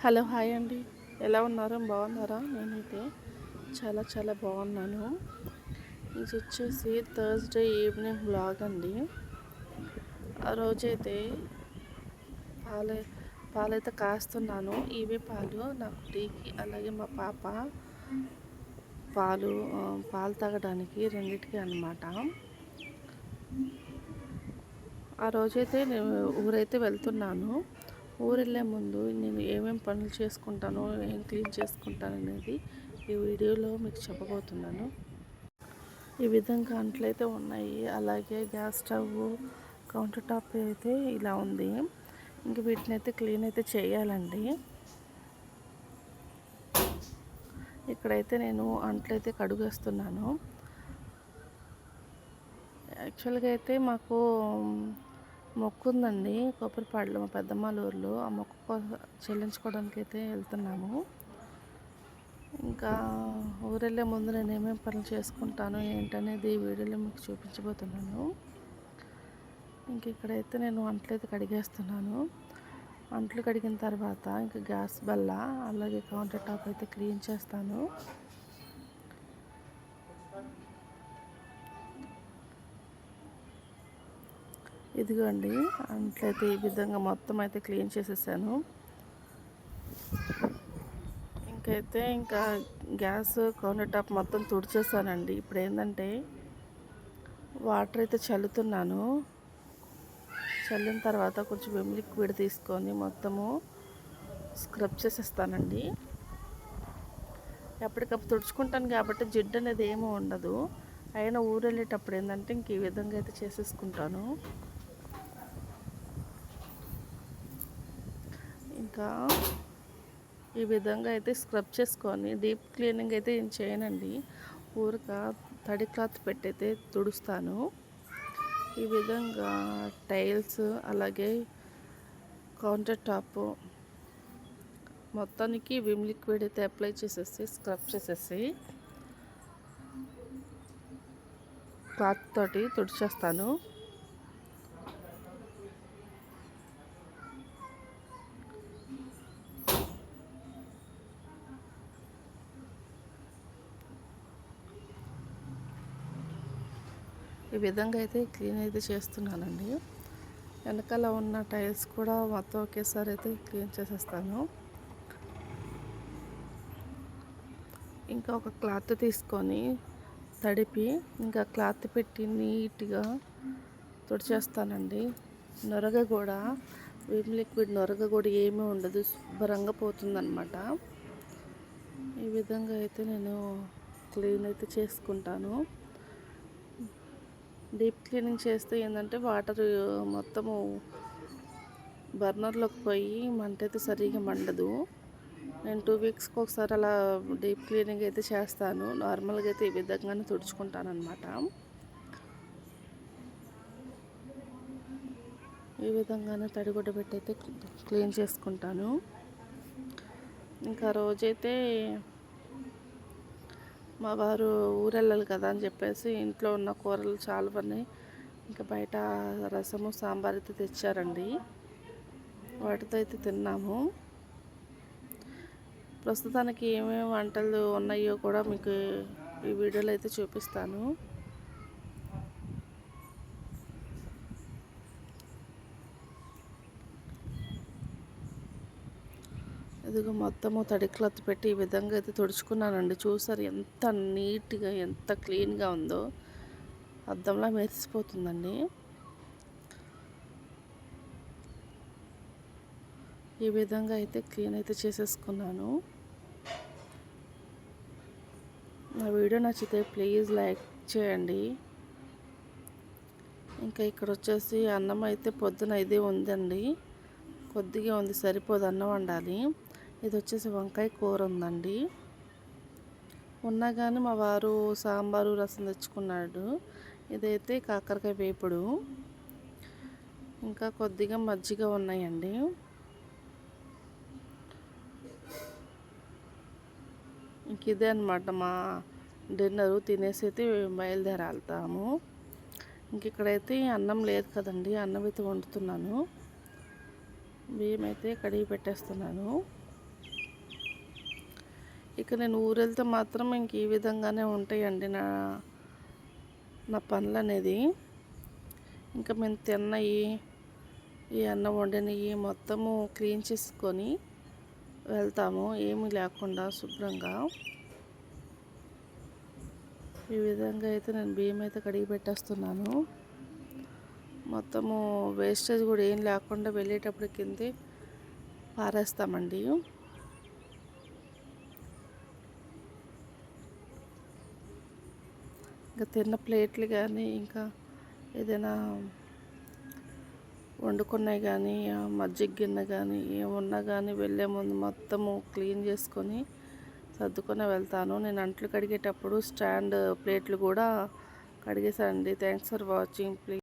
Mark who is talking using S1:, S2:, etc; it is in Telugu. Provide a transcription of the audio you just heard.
S1: హలో హాయ్ అండి. ఎలా ఉన్నారు? బాగున్నారా? నేనైతే చాలా చాలా బాగున్నాను. ఇది వచ్చేసి థర్స్డే ఈవినింగ్ బ్లాగ్ అండి. ఆ రోజైతే పాలు పాలైతే కాస్తున్నాను. ఇవే పాలు నాకు టీకి అలాగే మా పాప పాలు పాలు తాగడానికి రెండింటికి అనమాట ఆ రోజైతే నేను ఊరైతే వెళ్తున్నాను. ఊరు వెళ్ళే ముందు నేను ఏమేమి పనులు చేసుకుంటాను ఏం క్లీన్ చేసుకుంటాను అనేది ఈ వీడియోలో మీకు చెప్పబోతున్నాను. ఈ విధంగా అంట్లయితే ఉన్నాయి. అలాగే గ్యాస్ స్టవ్ కౌంటర్ టాప్ అయితే ఇలా ఉంది. ఇంక వీటిని అయితే క్లీన్ అయితే చేయాలండి. ఇక్కడైతే నేను అంట్లయితే కడుగేస్తున్నాను. యాక్చువల్గా అయితే మాకు మొక్కు ఉందండి కొబ్బరిపాడులో మా పెద్దమ్మలూరులో ఆ మొక్కు చెల్లించుకోవడానికి అయితే వెళ్తున్నాము. ఇంకా ఊరెళ్ళే ముందు నేను ఏమేమి పనులు చేసుకుంటాను ఏంటనేది వీడియోలో మీకు చూపించబోతున్నాను. ఇంక ఇక్కడైతే నేను అంట్లయితే కడిగేస్తున్నాను. వంటలు కడిగిన తర్వాత ఇంకా గ్యాస్ బల్ల అలాగే కౌంటర్ టాప్ అయితే క్లీన్ చేస్తాను. ఇదిగోండి అట్లయితే ఈ విధంగా మొత్తం అయితే క్లీన్ చేసేసాను. ఇంకైతే ఇంకా గ్యాస్ కౌంటర్ టాప్ మొత్తం తుడిచేసానండి. ఇప్పుడు ఏంటంటే వాటర్ అయితే చల్లుతున్నాను. చల్లిన తర్వాత కొంచెం విమ్ లిక్విడ్ తీసుకొని మొత్తము స్క్రబ్ చేసేస్తానండి. ఎప్పటికప్పుడు తుడుచుకుంటాను కాబట్టి జిడ్డు అనేది ఏమీ ఉండదు. అయినా ఊరు వెళ్ళేటప్పుడు ఏంటంటే ఇంక ఈ విధంగా అయితే చేసేసుకుంటాను. ఇంకా ఈ విధంగా అయితే స్క్రబ్ చేసుకొని డీప్ క్లీనింగ్ అయితే ఏం చేయనండి. ఊరిక తడి క్లాత్ పెట్టయితే తుడుస్తాను. ఈ విధంగా టైల్స్ అలాగే కౌంటర్ టాప్ మొత్తానికి విమ్ లిక్విడ్ అయితే అప్లై చేసేసి స్క్రబ్ చేసేసి క్లాత్ తోటి తుడిచేస్తాను. ఈ విధంగా అయితే క్లీన్ అయితే చేస్తున్నానండి. వెనకాల ఉన్న టైల్స్ కూడా మొత్తం ఒకేసారి అయితే క్లీన్ చేసేస్తాను. ఇంకా ఒక క్లాత్ తీసుకొని తడిపి ఇంకా క్లాత్ పెట్టి నీట్గా తుడిచేస్తానండి. నొరగ కూడా విమ్ లిక్విడ్ నొరగ కూడా ఏమీ ఉండదు శుభ్రంగా పోతుందన్నమాట. ఈ విధంగా అయితే నేను క్లీన్ అయితే చేసుకుంటాను. డీప్ క్లీనింగ్ చేస్తే ఏంటంటే వాటర్ మొత్తము బర్నర్లోకి పోయి మంట అయితే సరిగా మండదు. నేను టూ వీక్స్కి ఒకసారి అలా డీప్ క్లీనింగ్ అయితే చేస్తాను. నార్మల్గా అయితే ఈ విధంగానే తుడుచుకుంటాను అనమాట ఈ విధంగానే తడిగుడ్డ పెట్టి అయితే క్లీన్ చేసుకుంటాను. ఇంకా రోజైతే మా వారు ఊరెళ్ళాలి కదా అని చెప్పేసి ఇంట్లో ఉన్న కూరలు చాలా ఇంకా బయట రసము సాంబార్ అయితే తెచ్చారండి. వాటితో అయితే తిన్నాము. ప్రస్తుతానికి ఏమేమి వంటలు ఉన్నాయో కూడా మీకు ఈ వీడియోలో అయితే చూపిస్తాను. ఇదిగో మొత్తము తడి క్లాత్ పెట్టి ఈ విధంగా అయితే తుడుచుకున్నానండి. చూసారు ఎంత నీట్గా ఎంత క్లీన్గా ఉందో. అద్దంలా మెరిసిపోతుందండి. ఈ విధంగా అయితే క్లీన్ అయితే చేసేసుకున్నాను. నా వీడియో నచ్చితే ప్లీజ్ లైక్ చేయండి. ఇంకా ఇక్కడ వచ్చేసి అన్నం అయితే పొద్దున ఇదే ఉందండి. కొద్దిగా ఉంది సరిపోదు అన్నం వండాలి. ఇది వచ్చేసి వంకాయ కూర ఉందండి. ఉన్నా కానీ మా వారు సాంబారు రసం తెచ్చుకున్నాడు. ఇదైతే కాకరకాయ వేపుడు. ఇంకా కొద్దిగా మజ్జిగ ఉన్నాయండి. ఇంక ఇదే అనమాట మా డిన్నరు. తినేసి అయితే బయలుదేరాలుతాము ఇంక ఇక్కడైతే అన్నం లేదు కదండి అన్నం అయితే వండుతున్నాను. బియ్యం అయితే కడిగి పెట్టేస్తున్నాను. ఇక నేను ఊరెళ్తే మాత్రం ఇంక ఈ విధంగానే ఉంటాయండి నా నా పనులు అనేది ఇంకా మేము తిన్నవి ఈ అన్నం వండినవి మొత్తము క్లీన్ చేసుకొని వెళ్తాము. ఏమీ లేకుండా శుభ్రంగా. ఈ విధంగా అయితే నేను బియ్యం అయితే కడిగి పెట్టేస్తున్నాను. మొత్తము వేస్టేజ్ కూడా ఏం లేకుండా వెళ్ళేటప్పుడు కింద పారేస్తామండి. ఇంకా తిన్న ప్లేట్లు కానీ ఇంకా ఏదైనా వండుకున్నాయి కానీ మజ్జిగ గిన్నె కానీ ఏమున్నా కానీ వెళ్ళే ముందు మొత్తము క్లీన్ చేసుకొని సర్దుకొని వెళ్తాను. నేను అంట్లు కడిగేటప్పుడు స్టాండ్ ప్లేట్లు కూడా కడిగేసానండి థ్యాంక్స్ ఫర్ వాచింగ్ ప్లీజ్.